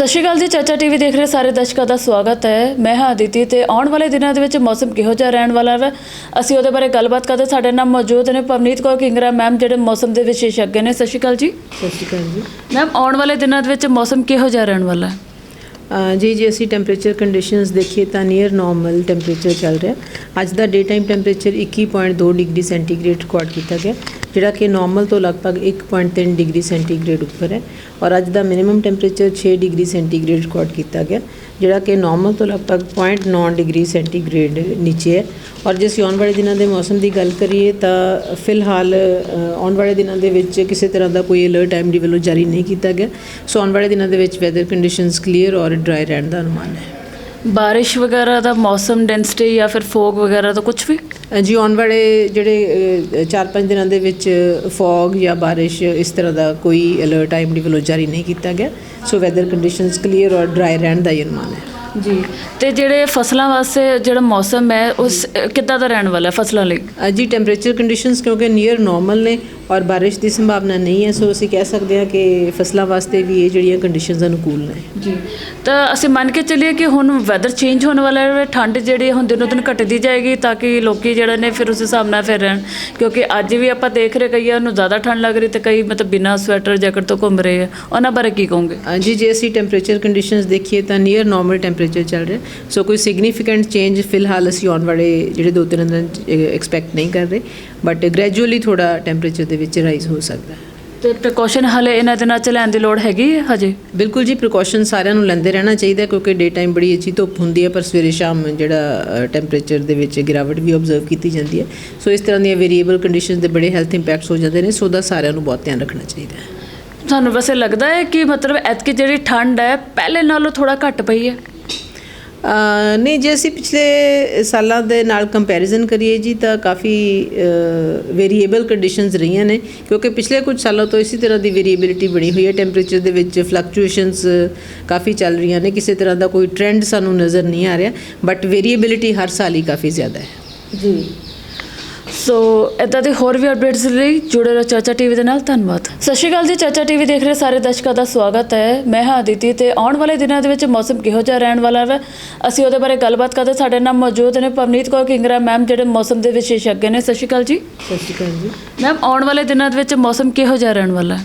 ਸਤਿ ਸ਼੍ਰੀ ਅਕਾਲ ਜੀ ਚਾਚਾ ਟੀਵੀ ਦੇਖ ਰਹੇ ਸਾਰੇ ਦਰਸ਼ਕਾਂ ਦਾ ਸਵਾਗਤ ਹੈ। ਮੈਂ ਹਾਂ ਅਦਿਤੀ ਤੇ ਆਉਣ ਵਾਲੇ ਦਿਨਾਂ ਦੇ ਵਿੱਚ ਮੌਸਮ ਕਿਹੋ ਜਿਹਾ ਰਹਿਣ ਵਾਲਾ ਹੈ ਅਸੀਂ ਉਹਦੇ ਬਾਰੇ ਗੱਲਬਾਤ ਕਰਦੇ ਸਾਡੇ ਨਾਲ ਮੌਜੂਦ ਨੇ ਪਵਨੀਤ ਕੌਰ ਕਿੰਗਰਾ ਮੈਮ ਜਿਹੜੇ ਮੌਸਮ ਦੇ ਵਿਸ਼ੇਸ਼জ্ञ ਨੇ। ਸਤਿ ਸ਼੍ਰੀ ਅਕਾਲ ਜੀ। ਸਤਿ ਸ਼੍ਰੀ ਅਕਾਲ ਜੀ। ਮੈਮ ਆਉਣ ਵਾਲੇ ਦਿਨਾਂ ਦੇ ਵਿੱਚ ਮੌਸਮ ਕਿਹੋ ਜਿਹਾ ਰਹਿਣ ਵਾਲਾ ਹੈ? ਜੀ ਜੇ ਅਸੀਂ ਟੈਂਪਰੇਚਰ ਕੰਡੀਸ਼ਨਸ ਦੇਖੀਏ ਤਾਂ ਨੀਅਰ ਨਾਰਮਲ ਟੈਂਪਰੇਚਰ ਚੱਲ ਰਿਹਾ। ਅੱਜ ਦਾ day time temperature 21.2 degree centigrade record ਕੀਤਾ ਗਿਆ, ਜਿਹੜਾ ਕਿ ਨਾਰਮਲ ਤੋਂ ਲਗਭਗ 1.3 ਡਿਗਰੀ ਸੈਂਟੀਗ੍ਰੇਡ ਉੱਪਰ ਹੈ। ਔਰ ਅੱਜ ਦਾ minimum temperature 6 degree centigrade record ਕੀਤਾ ਗਿਆ, ਜਿਹੜਾ ਕਿ ਨਾਰਮਲ ਤੋਂ ਲਗਭਗ 0.9 ਡਿਗਰੀ ਸੈਂਟੀਗ੍ਰੇਡ ਨੀਚੇ ਹੈ। ਔਰ ਜੇ ਅਸੀਂ ਆਉਣ ਵਾਲੇ ਦਿਨਾਂ ਦੇ ਮੌਸਮ ਦੀ ਗੱਲ ਕਰੀਏ ਤਾਂ ਫਿਲਹਾਲ ਆਉਣ ਵਾਲੇ ਦਿਨਾਂ ਦੇ ਵਿੱਚ ਕਿਸੇ ਤਰ੍ਹਾਂ ਦਾ ਕੋਈ ਅਲਰਟ ਟਾਈਮ ਦੀ ਵੱਲੋਂ ਜਾਰੀ ਨਹੀਂ ਕੀਤਾ ਗਿਆ। ਸੋ ਆਉਣ ਵਾਲੇ ਦਿਨਾਂ ਦੇ ਵਿੱਚ ਵੈਦਰ ਕੰਡੀਸ਼ਨਸ ਕਲੀਅਰ ਔਰ ਡਰਾਈ ਰਹਿਣ ਦਾ ਅਨੁਮਾਨ ਹੈ। ਬਾਰਿਸ਼ ਵਗੈਰਾ ਦਾ ਮੌਸਮ ਡੈਂਸਿਟੀ ਜਾਂ ਫਿਰ ਫੋਗ ਵਗੈਰਾ ਦਾ ਕੁਝ ਵੀ? ਜੀ ਆਉਣ ਵਾਲੇ ਜਿਹੜੇ 4-5 ਦਿਨਾਂ ਦੇ ਵਿੱਚ ਫੌਗ ਜਾਂ ਬਾਰਿਸ਼ ਇਸ ਤਰ੍ਹਾਂ ਦਾ ਕੋਈ ਅਲਰਟ ਦੀ ਵੱਲੋਂ ਜਾਰੀ ਨਹੀਂ ਕੀਤਾ ਗਿਆ। ਸੋ ਵੈਦਰ ਕੰਡੀਸ਼ਨਸ ਕਲੀਅਰ ਔਰ ਡਰਾਈ ਰਹਿਣ ਦਾ ਹੀ ਅਨੁਮਾਨ ਹੈ। ਜੀ ਤੇ ਜਿਹੜੇ ਫਸਲਾਂ ਵਾਸਤੇ ਜਿਹੜਾ ਮੌਸਮ ਹੈ ਉਸ ਕਿੱਦਾਂ ਦਾ ਰਹਿਣ ਵਾਲਾ ਹੈ ਫਸਲਾਂ ਲਈ? ਜੀ ਟੈਂਪਰੇਚਰ ਕੰਡੀਸ਼ਨਸ ਕਿਉਂਕਿ ਨੀਅਰ ਨਾਰਮਲ ਨੇ ਔਰ ਬਾਰਿਸ਼ ਦੀ ਸੰਭਾਵਨਾ ਨਹੀਂ ਹੈ ਸੋ ਅਸੀਂ ਕਹਿ ਸਕਦੇ ਹਾਂ ਕਿ ਫਸਲਾਂ ਵਾਸਤੇ ਵੀ ਇਹ ਜਿਹੜੀਆਂ ਕੰਡੀਸ਼ਨਸ ਅਨੁਕੂਲ ਨੇ। ਜੀ ਤਾਂ ਅਸੀਂ ਮੰਨ ਕੇ ਚੱਲੀਏ ਕਿ ਹੁਣ ਵੈਦਰ ਚੇਂਜ ਹੋਣ ਵਾਲਾ ਹੈ ਠੰਡ ਜਿਹੜੀ ਹੁਣ ਦਿਨੋਂ ਦਿਨ ਘਟਦੀ ਜਾਏਗੀ ਤਾਂ ਕਿ ਲੋਕੀ ਜਿਹੜੇ ਨੇ ਫਿਰ ਉਸ ਹਿਸਾਬ ਨਾਲ ਫਿਰ ਰਹਿਣ ਕਿਉਂਕਿ ਅੱਜ ਵੀ ਆਪਾਂ ਦੇਖ ਰਹੇ ਕਈਆਂ ਨੂੰ ਜ਼ਿਆਦਾ ਠੰਡ ਲੱਗ ਰਹੀ ਤੇ ਕਈ ਮਤਲਬ ਬਿਨਾਂ ਸਵੈਟਰ ਜੈਕਟ ਤੋਂ ਘੁੰਮ ਰਹੇ ਆ। ਉਹਨਾਂ ਬਾਰੇ ਕੀ ਕਹੋਗੇ? ਅ, ਜੀ ਜੇ ਅਸੀਂ ਟੈਂਪਰੇਚਰ ਕੰਡੀਸ਼ਨਸ ਦੇਖੀਏ ਤਾਂ ਨੀਅਰ ਨਾਰਮਲ ਟੈਂਪਰੇਚਰ ਚੱਲ ਰਿਹਾ ਸੋ ਕੋਈ ਸਿਗਨੀਫੀਕੈਂਟ ਚੇਂਜ ਫਿਲਹਾਲ ਅਸੀਂ ਆਉਣ ਵਾਲੇ ਜਿਹੜੇ ਦੋ ਤਿੰਨ ਦਿਨ ਐਕਸਪੈਕਟ ਨਹੀਂ ਕਰ ਰਹੇ। ਬਟ ਗ੍ਰੈਜੂਅਲੀ ਥੋੜਾ ਟੈਂਪਰੇਚਰ ਦੇ ਵਿੱਚ ਰਾਈਜ਼ ਹੋ ਸਕਦਾ ਹੈ। ਤੇ ਪ੍ਰੀਕਾਸ਼ਨ ਹਲੇ ਇਹਨਾਂ ਦਿਨਾਂ ਚ ਲੈਣ ਦੀ ਲੋੜ ਹੈਗੀ ਹੈ ਹਜੇ? ਬਿਲਕੁਲ ਜੀ ਪ੍ਰੀਕਾਸ਼ਨ ਸਾਰਿਆਂ ਨੂੰ ਲੈਂਦੇ ਰਹਿਣਾ ਚਾਹੀਦਾ ਕਿਉਂਕਿ ਡੇ ਟਾਈਮ ਬੜੀ ਅੱਛੀ ਧੁੱਪ ਹੁੰਦੀ ਹੈ ਪਰ ਸਵੇਰੇ ਸ਼ਾਮ ਜਿਹੜਾ ਟੈਂਪਰੇਚਰ ਦੇ ਵਿੱਚ ਗਿਰਾਵਟ ਵੀ ਆਬਜ਼ਰਵ ਕੀਤੀ ਜਾਂਦੀ ਹੈ। ਸੋ ਇਸ ਤਰ੍ਹਾਂ ਦੀਆਂ ਵੇਰੀਏਬਲ ਕੰਡੀਸ਼ਨਸ ਦੇ ਬੜੇ ਹੈਲਥ ਇੰਪੈਕਟਸ ਹੋ ਜਾਂਦੇ ਨੇ ਸੋ ਦਾ ਸਾਰਿਆਂ ਨੂੰ ਬਹੁਤ ਧਿਆਨ ਰੱਖਣਾ ਚਾਹੀਦਾ ਹੈ। ਤੁਹਾਨੂੰ ਵੈਸੇ ਲੱਗਦਾ ਹੈ ਕਿ ਮਤਲਬ ਐਤਕੀ ਜਿਹੜੀ ਠੰਡ ਹੈ ਪਹਿਲੇ ਨਾਲੋਂ ਥੋੜਾ ਘੱਟ ਪਈ ਹੈ? ਨਹੀਂ, ਜੇ ਅਸੀਂ ਪਿਛਲੇ ਸਾਲਾਂ ਦੇ ਨਾਲ ਕੰਪੈਰੀਜ਼ਨ ਕਰੀਏ ਜੀ, ਤਾਂ ਕਾਫੀ ਵੇਰੀਏਬਲ ਕੰਡੀਸ਼ਨਸ ਰਹੀਆਂ ਨੇ, ਕਿਉਂਕਿ ਪਿਛਲੇ ਕੁਝ ਸਾਲਾਂ ਤੋਂ ਇਸੇ ਤਰ੍ਹਾਂ ਦੀ ਵੇਰੀਏਬਿਲਿਟੀ ਬਣੀ ਹੋਈ ਹੈ ਟੈਂਪਰੇਚਰ ਦੇ ਵਿੱਚ ਫਲਕਚੁਏਸ਼ਨਸ ਕਾਫੀ ਚੱਲ ਰਹੀਆਂ ਨੇ, ਕਿਸੇ ਤਰ੍ਹਾਂ ਦਾ ਕੋਈ ਟ੍ਰੈਂਡ ਸਾਨੂੰ ਨਜ਼ਰ ਨਹੀਂ ਆ ਰਿਹਾ ਬਟ ਵੇਰੀਏਬਿਲਿਟੀ ਹਰ ਸਾਲ ਹੀ ਕਾਫੀ ਜ਼ਿਆਦਾ ਹੈ। ਜੀ। ਸੋ ਇਦਾਂ ਦੇ ਹੋਰ ਵੀ ਅਪਡੇਟਸ ਲਈ ਜੁੜੇ ਰਹੋ ਚਾਚਾ ਟੀਵੀ ਦੇ ਨਾਲ। ਧੰਨਵਾਦ। ਸਤਿ ਸ਼੍ਰੀ ਅਕਾਲ ਜੀ ਚਾਚਾ ਟੀਵੀ ਦੇਖ ਰਹੇ ਸਾਰੇ ਦਰਸ਼ਕਾਂ ਦਾ ਸਵਾਗਤ ਹੈ। ਮੈਂ ਹਾਂ ਅਦਿਤੀ ਤੇ ਆਉਣ ਵਾਲੇ ਦਿਨਾਂ ਦੇ ਵਿੱਚ ਮੌਸਮ ਕਿਹੋ ਜਿਹਾ ਰਹਿਣ ਵਾਲਾ ਹੈ ਅਸੀਂ ਉਹਦੇ ਬਾਰੇ ਗੱਲਬਾਤ ਕਰਦੇ ਸਾਡੇ ਨਾਲ ਮੌਜੂਦ ਨੇ ਪਵਨੀਤ ਕੌਰ ਕਿੰਗਰਾ ਮੈਮ ਜਿਹੜੇ ਮੌਸਮ ਦੇ ਵਿਸ਼ੇਸ਼জ্ञ ਨੇ। ਸਤਿ ਸ਼੍ਰੀ ਅਕਾਲ ਜੀ। ਸਤਿ ਸ਼੍ਰੀ ਅਕਾਲ ਜੀ। ਮੈਮ ਆਉਣ ਵਾਲੇ ਦਿਨਾਂ ਦੇ ਵਿੱਚ ਮੌਸਮ ਕਿਹੋ ਜਿਹਾ ਰਹਿਣ ਵਾਲਾ?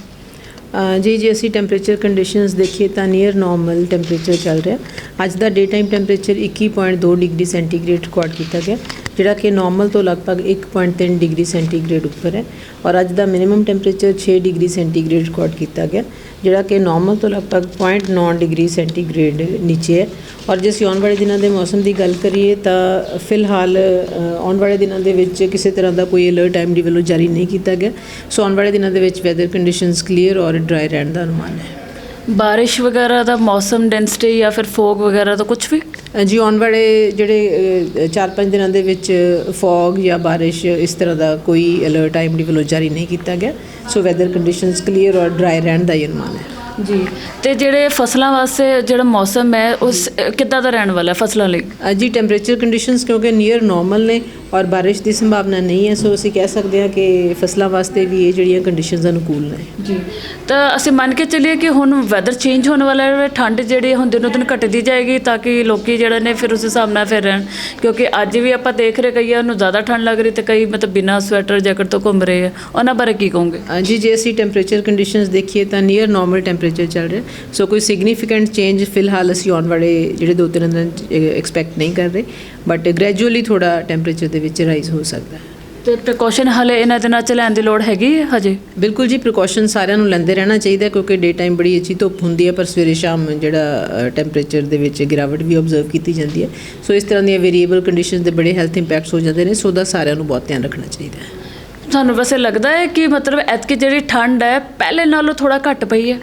ਹੈ ਜੀ ਜੇ ਅਸੀਂ ਟੈਂਪਰੇਚਰ ਕੰਡੀਸ਼ਨਸ ਦੇਖੀਏ ਤਾਂ ਨੀਅਰ ਨਾਰਮਲ ਟੈਂਪਰੇਚਰ ਚੱਲ ਰਿਹਾ। ਅੱਜ ਦਾ day time temperature 21.2 degree centigrade record ਕੀਤਾ ਗਿਆ। ਜਿਹੜਾ ਕਿ ਨਾਰਮਲ ਤੋਂ ਲਗਭਗ 1.3 ਡਿਗਰੀ ਸੈਂਟੀਗ੍ਰੇਡ ਉੱਪਰ ਹੈ ਔਰ ਅੱਜ ਦਾ minimum temperature 6 degree centigrade record ਕੀਤਾ ਗਿਆ, ਜਿਹੜਾ ਕਿ ਨਾਰਮਲ ਤੋਂ ਲਗਭਗ 0.9 ਡਿਗਰੀ ਸੈਂਟੀਗ੍ਰੇਡ ਨੀਚੇ ਹੈ ਔਰ ਜੇ ਅਸੀਂ ਆਉਣ ਵਾਲੇ ਦਿਨਾਂ ਦੇ ਮੌਸਮ ਦੀ ਗੱਲ ਕਰੀਏ ਤਾਂ ਫਿਲਹਾਲ ਆਉਣ ਵਾਲੇ ਦਿਨਾਂ ਦੇ ਵਿੱਚ ਕਿਸੇ ਤਰ੍ਹਾਂ ਦਾ ਕੋਈ ਅਲਰਟ ਟਾਈਮ ਦੀ ਵੱਲੋਂ ਜਾਰੀ ਨਹੀਂ ਕੀਤਾ ਗਿਆ, ਸੋ ਆਉਣ ਵਾਲੇ ਦਿਨਾਂ ਦੇ ਵਿੱਚ ਵੈਦਰ ਕੰਡੀਸ਼ਨਸ ਕਲੀਅਰ ਔਰ ਡਰਾਈ ਰਹਿਣ ਦਾ ਅਨੁਮਾਨ ਹੈ। ਬਾਰਿਸ਼ ਵਗੈਰਾ ਦਾ ਮੌਸਮ ਡੈਂਸਿਟੀ ਜਾਂ ਫਿਰ ਫੋਗ ਵਗੈਰਾ ਦਾ ਕੁਝ ਵੀ? ਜੀ, ਆਉਣ ਵਾਲੇ ਜਿਹੜੇ 4-5 ਦਿਨਾਂ ਦੇ ਵਿੱਚ ਫੌਗ ਜਾਂ ਬਾਰਿਸ਼ ਇਸ ਤਰ੍ਹਾਂ ਦਾ ਕੋਈ ਅਲਰਟ ਟਾਈਮ ਵੱਲੋਂ ਜਾਰੀ ਨਹੀਂ ਕੀਤਾ ਗਿਆ। ਸੋ ਵੈਦਰ ਕੰਡੀਸ਼ਨਸ ਕਲੀਅਰ ਔਰ ਡਰਾਈ ਰਹਿਣ ਦਾ ਹੀ ਅਨੁਮਾਨ ਹੈ। ਜੀ। ਤੇ ਜਿਹੜੇ ਫਸਲਾਂ ਵਾਸਤੇ ਜਿਹੜਾ ਮੌਸਮ ਹੈ ਉਸ ਕਿੱਦਾਂ ਦਾ ਰਹਿਣ ਵਾਲਾ ਹੈ ਫਸਲਾਂ ਲਈ? ਅ, ਜੀ ਟੈਂਪਰੇਚਰ ਕੰਡੀਸ਼ਨਸ ਕਿਉਂਕਿ ਨੀਅਰ ਨਾਰਮਲ ਨੇ ਔਰ ਬਾਰਿਸ਼ ਦੀ ਸੰਭਾਵਨਾ ਨਹੀਂ ਹੈ ਸੋ ਅਸੀਂ ਕਹਿ ਸਕਦੇ ਹਾਂ ਕਿ ਫਸਲਾਂ ਵਾਸਤੇ ਵੀ ਇਹ ਜਿਹੜੀਆਂ ਕੰਡੀਸ਼ਨਸ ਅਨੁਕੂਲ ਨੇ। ਜੀ। ਤਾਂ ਅਸੀਂ ਮੰਨ ਕੇ ਚੱਲੀਏ ਕਿ ਹੁਣ ਵੈਦਰ ਚੇਂਜ ਹੋਣ ਵਾਲਾ ਹੈ ਠੰਡ ਜਿਹੜੀ ਹੁਣ ਦਿਨੋਂ ਦਿਨ ਘਟਦੀ ਜਾਏਗੀ ਤਾਂ ਕਿ ਲੋਕੀ ਜਿਹੜੇ ਨੇ ਫਿਰ ਉਸ ਹਿਸਾਬ ਨਾਲ ਫਿਰ ਰਹਿਣ। ਕਿਉਂਕਿ ਅੱਜ ਵੀ ਆਪਾਂ ਦੇਖ ਰਹੇ ਕਈਆਂ ਨੂੰ ਜ਼ਿਆਦਾ ਠੰਡ ਲੱਗ ਰਹੀ ਤੇ ਕਈ ਮਤਲਬ ਬਿਨਾਂ ਸਵੈਟਰ ਜੈਕਟ ਤੋਂ ਘੁੰਮ ਰਹੇ ਆ। ਉਹਨਾਂ ਬਾਰੇ ਕੀ ਕਹੋਗੇ? ਅ, ਜੀ ਜੇ ਅਸੀਂ ਟੈਂਪਰੇਚਰ ਕੰਡੀਸ਼ਨਸ ਦੇਖੀਏ ਤਾਂ ਨੀਅਰ ਨਾਰਮਲ ਟੈਂਪਰੇਚਰ ਚੱਲ ਰਿਹਾ। ਸੋ ਕੋਈ ਸਿਗਨੀਫੀਕੈਂਟ ਚੇਂਜ ਫਿਲਹਾਲ ਅਸੀਂ ਆਉਣ ਵਾਲੇ ਜਿਹੜੇ ਦੋ ਤਿੰਨ ਦਿਨ ਐਕਸਪੈਕਟ ਨਹੀਂ ਕਰ ਰਹੇ। ਬਟ ਗ੍ਰੈਜੂਅਲੀ ਥੋੜਾ ਟੈਂਪਰੇਚਰ ਦੇ ਵਿੱਚ ਰਾਈਜ਼ ਹੋ ਸਕਦਾ। ਹੈ ਤੇ ਪ੍ਰੀਕਾਸ਼ਨ ਹਲੇ ਇਹਨਾਂ ਦਿਨਾਂ ਚ ਲੈਣ ਦੀ ਲੋੜ ਹੈਗੀ ਹੈ ਹਜੇ? ਬਿਲਕੁਲ ਜੀ ਪ੍ਰੀਕਾਸ਼ਨ ਸਾਰਿਆਂ ਨੂੰ ਲੈਂਦੇ ਰਹਿਣਾ ਚਾਹੀਦਾ ਕਿਉਂਕਿ ਡੇ ਟਾਈਮ ਬੜੀ ਅੱਛੀ ਧੁੱਪ ਹੁੰਦੀ ਹੈ ਪਰ ਸਵੇਰੇ ਸ਼ਾਮ ਜਿਹੜਾ ਟੈਂਪਰੇਚਰ ਦੇ ਵਿੱਚ ਗਿਰਾਵਟ ਵੀ ਆਬਜ਼ਰਵ ਕੀਤੀ ਜਾਂਦੀ ਹੈ। ਸੋ ਇਸ ਤਰ੍ਹਾਂ ਦੀਆਂ ਵੇਰੀਏਬਲ ਕੰਡੀਸ਼ਨਸ ਦੇ ਬੜੇ ਹੈਲਥ ਇੰਪੈਕਟਸ ਹੋ ਜਾਂਦੇ ਨੇ ਸੋ ਦਾ ਸਾਰਿਆਂ ਨੂੰ ਬਹੁਤ ਧਿਆਨ ਰੱਖਣਾ ਚਾਹੀਦਾ ਹੈ। ਤੁਹਾਨੂੰ ਵੈਸੇ ਲੱਗਦਾ ਹੈ ਕਿ ਮਤਲਬ ਐਤਕੀ ਜਿਹੜੀ ਠੰਡ ਹੈ ਪਹਿਲੇ ਨਾਲੋਂ ਥੋੜਾ ਘੱਟ ਪਈ ਹੈ?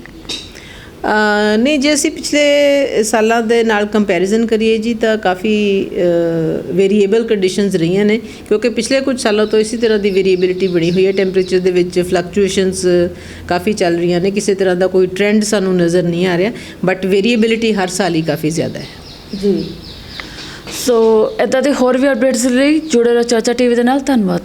ਨਹੀਂ, ਜੇ ਅਸੀਂ ਪਿਛਲੇ ਸਾਲਾਂ ਦੇ ਨਾਲ ਕੰਪੈਰੀਜ਼ਨ ਕਰੀਏ ਜੀ, ਤਾਂ ਕਾਫੀ ਵੇਰੀਏਬਲ ਕੰਡੀਸ਼ਨਸ ਰਹੀਆਂ ਨੇ, ਕਿਉਂਕਿ ਪਿਛਲੇ ਕੁਝ ਸਾਲਾਂ ਤੋਂ ਇਸੇ ਤਰ੍ਹਾਂ ਦੀ ਵੇਰੀਏਬਿਲਿਟੀ ਬਣੀ ਹੋਈ ਹੈ ਟੈਂਪਰੇਚਰ ਦੇ ਵਿੱਚ ਫਲਕਚੁਏਸ਼ਨਸ ਕਾਫੀ ਚੱਲ ਰਹੀਆਂ ਨੇ, ਕਿਸੇ ਤਰ੍ਹਾਂ ਦਾ ਕੋਈ ਟ੍ਰੈਂਡ ਸਾਨੂੰ ਨਜ਼ਰ ਨਹੀਂ ਆ ਰਿਹਾ ਬਟ ਵੇਰੀਏਬਿਲਿਟੀ ਹਰ ਸਾਲ ਹੀ ਕਾਫੀ ਜ਼ਿਆਦਾ ਹੈ। ਜੀ। ਸੋ ਇਦਾਂ ਦੇ ਹੋਰ ਵੀ ਅਪਡੇਟਸ ਲਈ ਜੁੜੇ ਰਹੋ ਚਾਚਾ ਟੀਵੀ ਦੇ ਨਾਲ, ਧੰਨਵਾਦ।